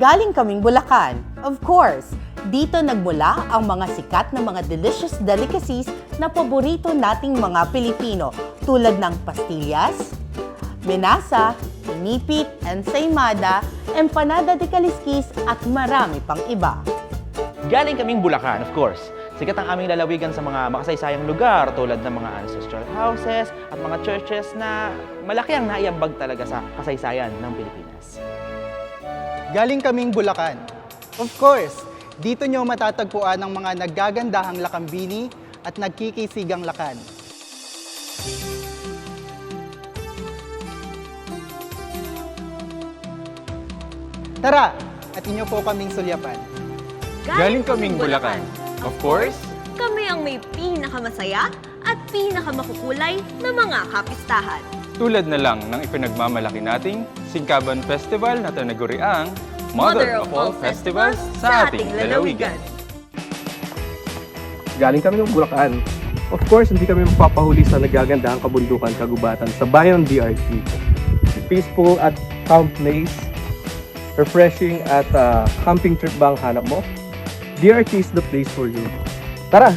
Galing kaming Bulacan. Of course, dito nagmula ang mga sikat na mga delicious delicacies na paborito nating mga Pilipino tulad ng pastillas, menasa, nipit, ensaymada, empanada de calisquis at marami pang iba. Galing kaming Bulacan, of course. Sikat ang aming lalawigan sa mga makasaysayang lugar tulad ng mga ancestral houses at mga churches na malaki ang naiambag talaga sa kasaysayan ng Pilipinas. Galing kaming Bulacan. Of course, dito nyo matatagpuan ang mga naggagandahang lakambini at nagkikisigang lakan. Tara, at inyo po kaming sulyapan. Galing kaming Bulacan. Of course, Kami ang may pinakamasaya at pinakamakukulay na mga kapistahan. tulad na lang ng ipinagmamalaki nating Singkaban Festival na tinaguri ang Mother of all festivals sa ating lalawigan. Galing kami ng Bulacan. Of course, hindi kami mapapahuli sa nagagandahang kabundukan kagubatan sa Bayan DRT. Peaceful at calm place, refreshing at uh, camping trip ba ang hanap mo? DRT is the place for you. Tara,